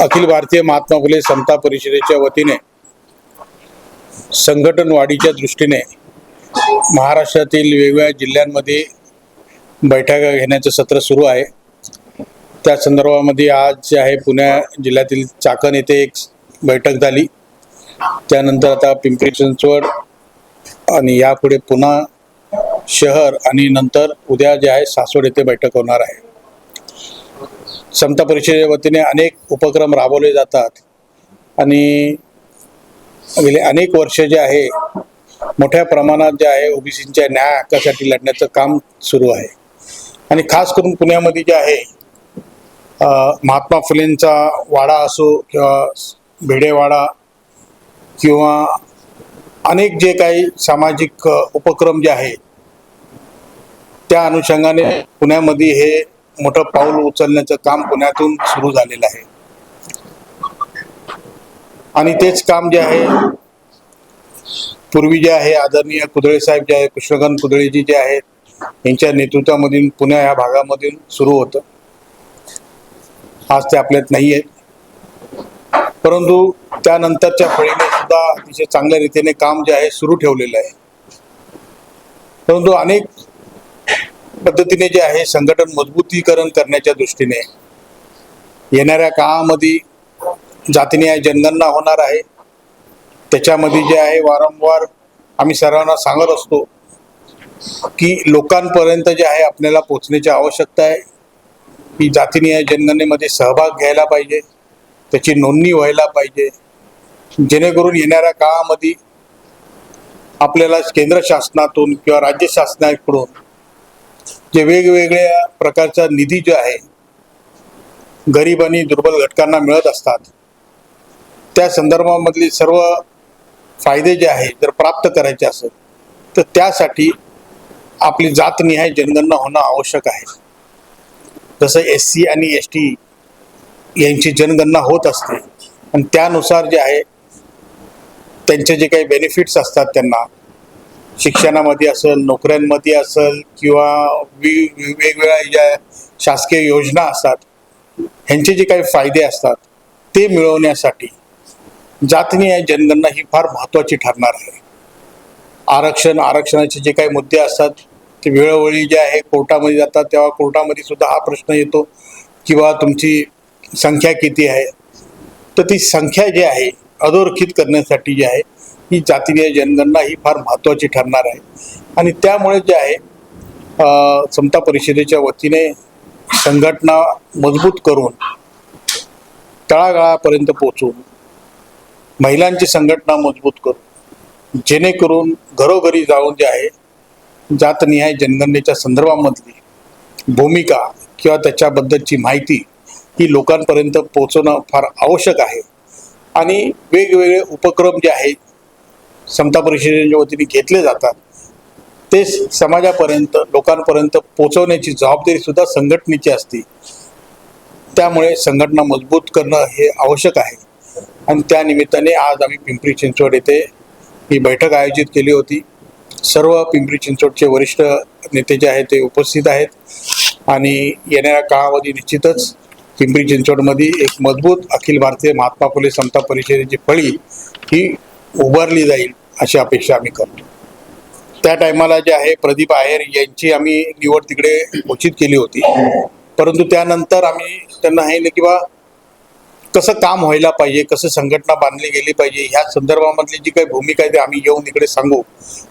अखिल भारतीय महात्मा फुले समता परिषदेच्या वतीने संघटन वाढीच्या दृष्टीने महाराष्ट्रातील वेगवेगळ्या जिल्ह्यांमध्ये बैठका घेण्याचं सत्र सुरू आहे. त्या संदर्भामध्ये आज जे आहे पुण्या जिल्ह्यातील चाकण येथे एक बैठक झाली. त्यानंतर आता पिंपरी चिंचवड आणि यापुढे पुन्हा शहर आणि नंतर उद्या जे आहे सासवड येथे बैठक होणार आहे. समता परिषदेच्या वतीने अनेक उपक्रम राबवले जातात. आणि गेले अनेक वर्ष जे आहे मोठ्या प्रमाणात जे आहे ओबीसींच्या न्याय हक्कासाठी लढण्याचं काम सुरू आहे. आणि खास करून पुण्यामध्ये जे आहे महात्मा फुलेंचा वाडा असो किंवा भिडेवाडा किंवा अनेक जे काही सामाजिक उपक्रम जे आहे त्या अनुषंगाने पुण्यामध्ये हे मोठं पाऊल उचलण्याचं काम पुण्यातून सुरू झालेलं आहे. आणि तेच काम जे आहे पूर्वी जे आहे आदरणीय कुदळे साहेब जे आहे कृष्णकांत कुदळेजी जे आहेत यांच्या नेतृत्वामधून पुण्या या भागामधून सुरू होतं. आज ते आपल्यात नाही आहेत. परंतु त्यानंतरच्या फळीने सुद्धा अतिशय चांगल्या रीतीने काम जे आहे सुरू ठेवलेलं आहे. परंतु अनेक पद्धतीने जे आहे संघटन मजबूतीकरण करण्याच्या दृष्टीने येणाऱ्या काळामध्ये जातीन्याय जनगणना होणार आहे. त्याच्यामध्ये जे आहे वारंवार आम्ही सर्वांना सांगत असतो की लोकांपर्यंत जे आहे आपल्याला पोचण्याची आवश्यकता आहे. की जातीनिहाय जनगणनेमध्ये सहभाग घ्यायला पाहिजे. त्याची नोंदणी व्हायला पाहिजे. जेणेकरून येणाऱ्या काळामध्ये आपल्याला केंद्र शासनातून किंवा राज्य शासनाकडून जे वेगवेगळ्या प्रकारचा निधी जो आहे गरीब आणि दुर्बल घटकांना मिळत असतात. त्या संदर्भामधले सर्व फायदे जे आहे जर प्राप्त करायचे असेल तर त्यासाठी आपली जातनिहाय जनगणना होणं आवश्यक आहे. जसं एस सी आणि एस टी यांची जनगणना होत असते आणि त्यानुसार जे आहे त्यांचे जे काही बेनिफिट्स असतात त्यांना शिक्षणामध्ये असेल नोकऱ्यांमध्ये असेल किंवा वि वेगवेगळ्या ज्या शासकीय योजना असतात ह्यांचे जे काही फायदे असतात ते मिळवण्यासाठी जातनीय जनगणना ही फार महत्त्वाची ठरणार आहे. आरक्षण आरक्षणाचे जे काही मुद्दे असतात ते वेळोवेळी जे आहे कोर्टामध्ये जातात तेव्हा कोर्टामध्ये सुद्धा हा प्रश्न येतो किंवा तुमची संख्या किती आहे? तर ती संख्या जी आहे अधोरेखित करण्यासाठी जी आहे ही जातीय जनगणना ही फार महत्त्वाची ठरणार आहे. आणि त्यामुळे जे आहे समता परिषदेच्या वतीने संघटना मजबूत करून तळागाळापर्यंत पोचून महिलांची संघटना मजबूत करून जेणेकरून घरोघरी जाऊन जे आहे जातनिहाय जनगणनेच्या संदर्भामधली भूमिका किंवा त्याच्याबद्दलची माहिती ही लोकांपर्यंत पोचवणं फार आवश्यक आहे. आणि वेगवेगळे उपक्रम जे आहेत समता परिषदेच्या वतीने घेतले जातात. ते समाजापर्यंत लोकांपर्यंत पोचवण्याची जबाबदारी सुद्धा संघटनेची असते. त्यामुळे संघटना मजबूत करणं हे आवश्यक आहे. आणि त्या निमित्ताने आज आम्ही पिंपरी चिंचवड येथे ही बैठक आयोजित केली होती. सर्व पिंपरी चिंचवडचे वरिष्ठ नेते जे आहेत ते उपस्थित आहेत. आणि येणाऱ्या काळामध्ये निश्चितच पिंपरी चिंचवडमध्ये एक मजबूत अखिल भारतीय महात्मा फुले समता परिषदेची फळी ही उभारली जाईल अशी अपेक्षा आम्ही करतो. त्या टायमाला जे आहे प्रदीप आहेर यांची आम्ही निवड तिकडे घोषित केली होती. परंतु त्यानंतर आम्ही त्यांना हे की बा कसं काम व्हायला पाहिजे कसं संघटना बांधली गेली पाहिजे ह्या संदर्भामधली जी काही भूमिका आहे ती आम्ही येऊन इकडे सांगू.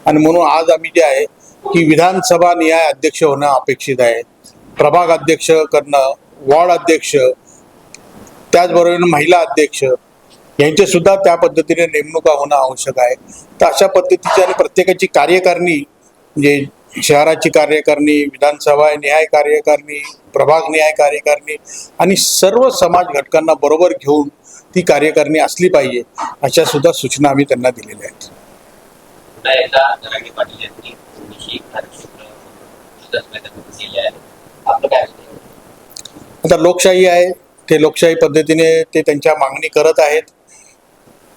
आणि म्हणून आज आम्ही जे आहे की विधानसभा न्याय अध्यक्ष होणं अपेक्षित आहे प्रभाग अध्यक्ष करणं वॉर्ड अध्यक्ष त्याचबरोबर महिला अध्यक्ष यांचे सुद्धा त्या पद्धतीने नेमणुका होणं आवश्यक आहे. तर अशा पद्धतीची आणि प्रत्येकाची कार्यकारिणी म्हणजे शहराची कार्यकारिणी विधानसभा न्याय कार्यकारिणी प्रभाग न्याय कार्यकारिणी आणि सर्व समाज घटकांना बरोबर घेऊन ती कार्यकारिणी असली पाहिजे अशा सुद्धा सूचना आम्ही त्यांना दिलेल्या आहेत? आता लोकशाही आहे ते लोकशाही पद्धतीने ते त्यांच्या मागणी करत आहेत.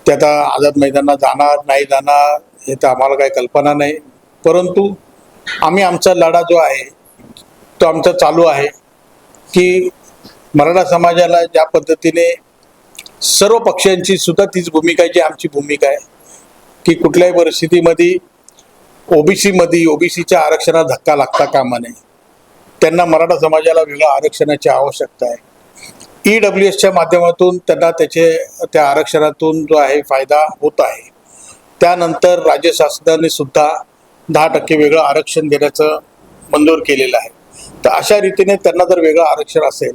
ते आता आझाद मैदानात जाणार नाही जाणार हे तर आम्हाला काही कल्पना नाही. परंतु आम्ही आमचा लढा जो आहे तो आमचा चालू आहे की मराठा समाजाला ज्या पद्धतीने सर्व पक्षांची सुद्धा तीच भूमिका आहे जी आमची भूमिका आहे की कुठल्याही परिस्थितीमध्ये ओबीसीमध्ये ओबीसीच्या आरक्षणात धक्का लागता कामा नये. त्यांना मराठा समाजाला वेगळ्या आरक्षणाची आवश्यकता आहे. ई डब्ल्यू एसच्या माध्यमातून त्यांना त्याचे त्या आरक्षणातून जो आहे फायदा होत आहे. त्यानंतर राज्य शासनाने सुद्धा दहा टक्के वेगळं आरक्षण देण्याचं मंजूर केलेलं आहे. तर अशा रीतीने त्यांना जर वेगळं आरक्षण असेल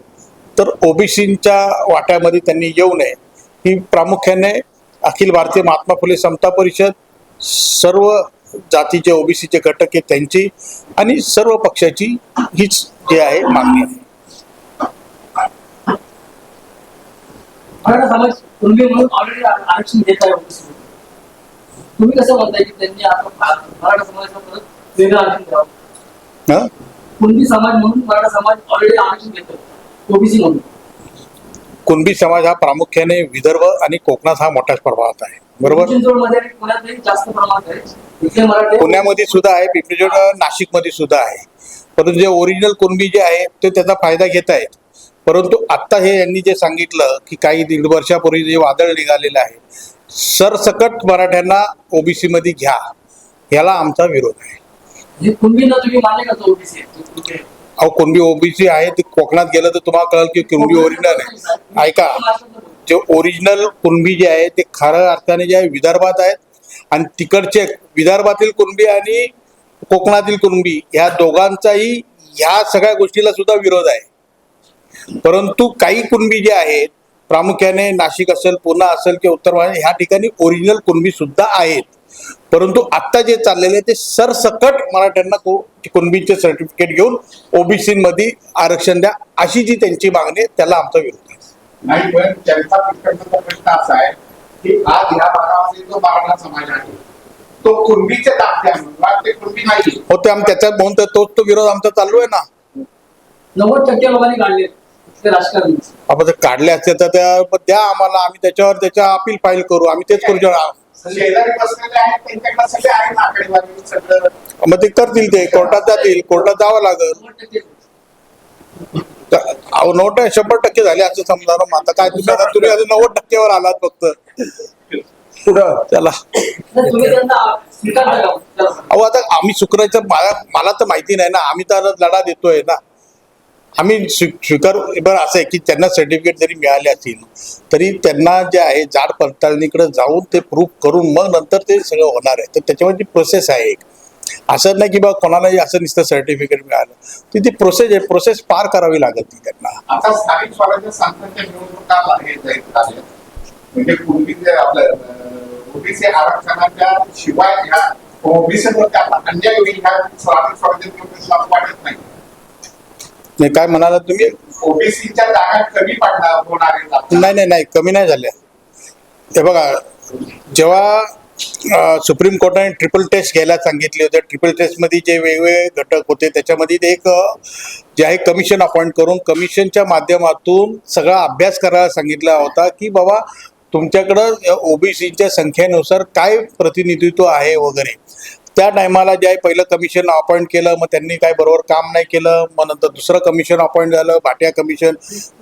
तर ओबीसीच्या वाट्यामध्ये त्यांनी येऊ नये. ही प्रामुख्याने अखिल भारतीय महात्मा फुले समता परिषद सर्व जातीचे ओबीसीचे घटक आहेत त्यांची आणि सर्व पक्षाची हीच जे आहे मागणी आहे. मराठा समाज कुणबी म्हणून ऑलरेडी आरक्षण देत आहे. तुम्ही कसं म्हणताय की त्यांनी आता मराठा समाजाला परत वेगळं आरक्षण द्यावं? कुणबी समाज म्हणून मराठा समाज ऑलरेडी आरक्षण देतो ओबीसी म्हणून. कुणबी समाज हा प्रामुख्याने विदर्भ आणि कोकणात हा मोठ्या प्रभावात आहे. बरोबर? आहे. पुण्यामध्ये सुद्धा आहे पिंपरी नाशिकमध्ये सुद्धा आहे. परंतु जे ओरिजिनल कुणबी जे आहेत ते त्याचा फायदा घेत आहेत. परंतु आत्ता हे यांनी जे सांगितलं की काही दीड वर्षापूर्वी जे वादळ निघालेलं आहे सरसकट मराठ्यांना ओबीसी मध्ये घ्या याला आमचा विरोध आहे. अहो कुणबी ओबीसी आहे ते कोकणात गेलं तर तुम्हाला कळेल की कुणबी ओरिजिनल आहे. ऐका जे ओरिजिनल कुणबी जे आहे ते खऱ्या अर्थाने जे आहे विदर्भात आहेत आणि तिकडचे विदर्भातील कुणबी आणि कोकणातील कुणबी ह्या दोघांचाही ह्या सगळ्या गोष्टीला सुद्धा विरोध आहे. परंतु काही कुणबी जे आहेत प्रामुख्याने नाशिक असेल पुणे असेल किंवा उत्तर महाराष्ट्र ह्या ठिकाणी ओरिजिनल कुणबी सुद्धा आहेत. परंतु आत्ता जे चाललेले ते सरसकट मराठ्यांना को कुणबीचे सर्टिफिकेट घेऊन ओबीसी मध्ये आरक्षण द्या अशी जी त्यांची मागणी आहे त्याला आमचा विरोध आहे. नाही पण त्यांचा तिकडचा प्रश्न असा आहे की आज ह्या भागामध्ये जो मराठा समाज आहे तो कुणबीचे दाखले म्हणून ते कुणबी नाही हो ते आम त्याच्यात म्हणून तर तोच तो विरोध आमचा चालू आहे ना. नव्वद टक्के लोकांनी काढले आपण जर काढले असते तर त्या मग द्या आम्हाला आम्ही त्याच्यावर त्याच्या अपील फाईल करू आम्ही तेच करू. मग ते करतील ते कोर्टात जातील कोर्टात जावं लागल. नव्वद नोट शंभर टक्के झाले असं समजा ना. मग आता काय तुम्ही आता तुम्ही अजून नव्वद टक्केवर आलात फक्त. पुढं त्याला. अहो आता आम्ही सुकरायचं मला मला तर माहिती नाही ना आम्ही तर आता लढा देतोय ना. आम्ही स्वी- स्वीकार बरं असं आहे की त्यांना सर्टिफिकेट जरी मिळाले असतील तरी त्यांना जे आहे जाड पडताळणीकडे जाऊन ते प्रूफ करून मग नंतर ते सगळं होणार आहे. तर त्याच्यावरची प्रोसेस आहे एक असं नाही की बा कोणालाही असं नुसतं सर्टिफिकेट मिळालं. ती ती प्रोसेस आहे. प्रोसेस पार करावी लागत ती त्यांना. आता स्थानिक स्वराज्य संस्थांच्या निवडणुका म्हणजे पूर्वी जे आपलं ओबीसी आरक्षणाच्या शिवाय ह्या अन्याय होईल ह्या स्थानिक स्वराज्य वाटत नाही. नाही काय म्हणाला तुम्ही? ओबीसीच्या जागा कमी पडणार होणार आहेत नाही नाही नाही कमी नाही झाल्या हे बघा जेव्हा सुप्रीम कोर्टाने ट्रिपल टेस्ट घ्यायला सांगितले होते ट्रिपल टेस्टमध्ये जे वेगवेगळे घटक होते त्याच्यामध्ये ते एक अं, जे आहे कमिशन अपॉइंट करून कमिशनच्या माध्यमातून सगळा अभ्यास करायला सांगितला होता की बाबा तुमच्याकडं ओबीसीच्या संख्येनुसार काय प्रतिनिधित्व आहे वगैरे? त्या टायमाला जे आहे पहिलं कमिशन अपॉइंट केलं मग त्यांनी काय बरोबर काम नाही केलं मग नंतर दुसरं कमिशन अपॉइंट झालं भाटिया कमिशन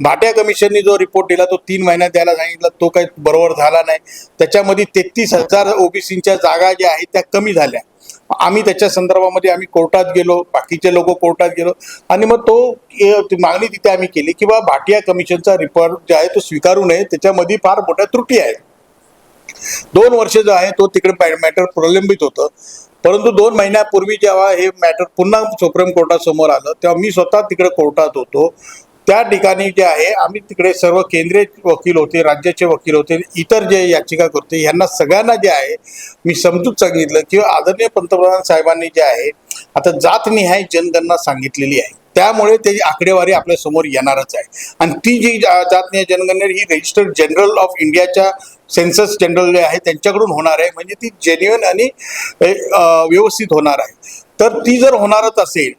भाटिया कमिशननी जो रिपोर्ट दिला तो तीन महिन्यात द्यायला सांगितला तो काही बरोबर झाला नाही. त्याच्यामध्ये तेहतीस हजार ओबीसीच्या जागा ज्या आहेत त्या कमी झाल्या. आम्ही त्याच्या संदर्भामध्ये आम्ही कोर्टात गेलो बाकीचे लोक कोर्टात गेलो. आणि मग तो मागणी तिथे आम्ही केली की बा भाटिया कमिशनचा रिपोर्ट जो आहे तो स्वीकारू नये. त्याच्यामध्ये फार मोठ्या त्रुटी आहेत. दोन वर्ष जो आहे तो तिकडे मॅटर प्रलंबित होतं. परंतु दोन महिन्यापूर्वी जेव्हा हे मॅटर पुन्हा सुप्रीम कोर्टासमोर आलं तेव्हा मी स्वतः तिकडे कोर्टात होतो. त्या ठिकाणी जे आहे आम्ही तिकडे सर्व केंद्रीय वकील होते राज्याचे वकील होते इतर जे याचिका करते यांना सगळ्यांना जे आहे मी समजूत सांगितलं की आदरणीय पंतप्रधान साहेबांनी जे आहे आता जातनिहाय जनगणना सांगितलेली आहे. त्यामुळे त्याची आकडेवारी आपल्यासमोर येणारच आहे. आणि ती जी जा- जातनीय जनगणना ही रजिस्टर्ड जनरल ऑफ इंडियाच्या सेन्सस जनरल जे आहे त्यांच्याकडून होणार आहे म्हणजे ती जेन्युअन आणि व्यवस्थित होणार आहे. तर ती जर होणारच असेल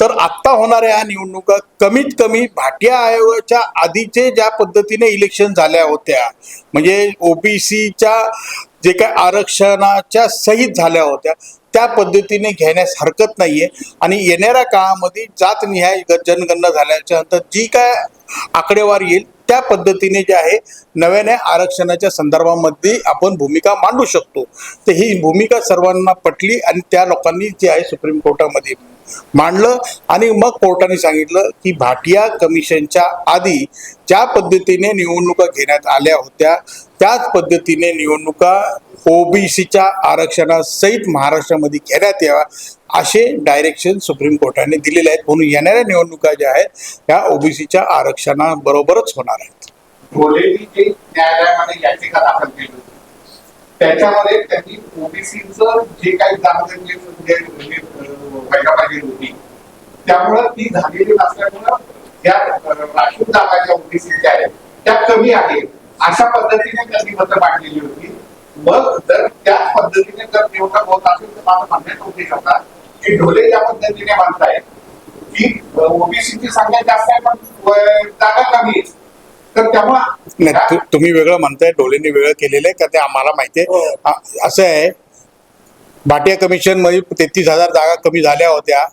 तर आत्ता होणाऱ्या ह्या निवडणुका कमीत कमी भाटिया आयोगाच्या आधीचे ज्या पद्धतीने इलेक्शन झाल्या होत्या म्हणजे ओबीसीच्या जे काय आरक्षणाच्या सहित झाल्या होत्या त्या पद्धतीने घेण्यास हरकत नाहीये. आणि येणाऱ्या काळामध्ये जातनिहाय जनगणना झाल्याच्यानंतर जी काय आकडेवारी येईल त्या पद्धतीने जे आहे नव्याने आरक्षणाच्या संदर्भामध्ये आपण भूमिका मांडू शकतो. तर ही भूमिका सर्वांना पटली आणि त्या लोकांनी जे आहे सुप्रीम कोर्टामध्ये मांडलं आणि मग कोर्टाने सांगितलं की भाटिया कमिशनच्या आधी ज्या पद्धतीने निवडणुका घेण्यात आल्या होत्या त्याच पद्धतीने निवडणुका ओबीसीच्या आरक्षणासहित महाराष्ट्रामध्ये घेण्यात याव्या असे डायरेक्शन सुप्रीम कोर्टाने दिलेले आहेत. म्हणून येणाऱ्या निवडणुका ज्या आहेत त्या ओबीसीच्या आरक्षणाबरोबरच होणार आहेत. त्याच्यामध्ये त्यांनी ओबीसीचं जे काही जागा म्हणजे व्हायला पाहिजे होती त्यामुळं ती झालेली नसल्यामुळं या राखीव जागा ज्या ओबीसीच्या आहेत त्या कमी आहेत. अशा पद्धतीने त्यांनी मतं मांडलेली होती. मग जर त्याच पद्धतीने जर निवडणूक होत असेल तर माझं म्हणण्यात होते होता की ढोले ज्या पद्धतीने मानतायत की ओबीसीची संख्या जास्त आहे पण जागा कमी आहे. तर त्यामुळे तुम्ही वेगळं म्हणताय डोलेंनी वेगळं केलेलं आहे का ते आम्हाला माहिती आहे? हो. असं आहे भाटिया कमिशनमध्ये तेहतीस हजार जागा कमी झाल्या होत्या.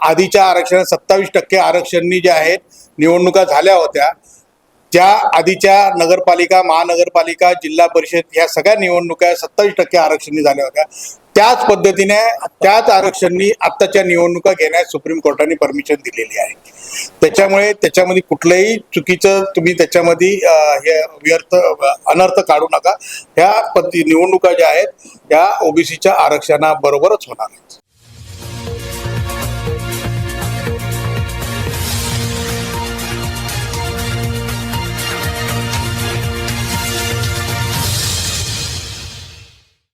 आधीच्या आरक्षणात सत्तावीस टक्के आरक्षणनी जे आहेत निवडणुका झाल्या होत्या. त्या आधीच्या नगरपालिका महानगरपालिका जिल्हा परिषद या सगळ्या निवडणुका सत्तावीस टक्के आरक्षणी झाल्या होत्या. त्याच पद्धतीने त्याच आरक्षणनी आत्ताच्या निवडणुका घेण्यास सुप्रीम कोर्टाने परमिशन दिलेली आहे. त्याच्यामुळे त्याच्यामध्ये कुठलंही चुकीचं तुम्ही त्याच्यामध्ये हे व्यर्थ अनर्थ काढू नका. ह्या पद्धती निवडणुका ज्या आहेत त्या ओबीसीच्या आरक्षणाबरोबरच होणार आहेत.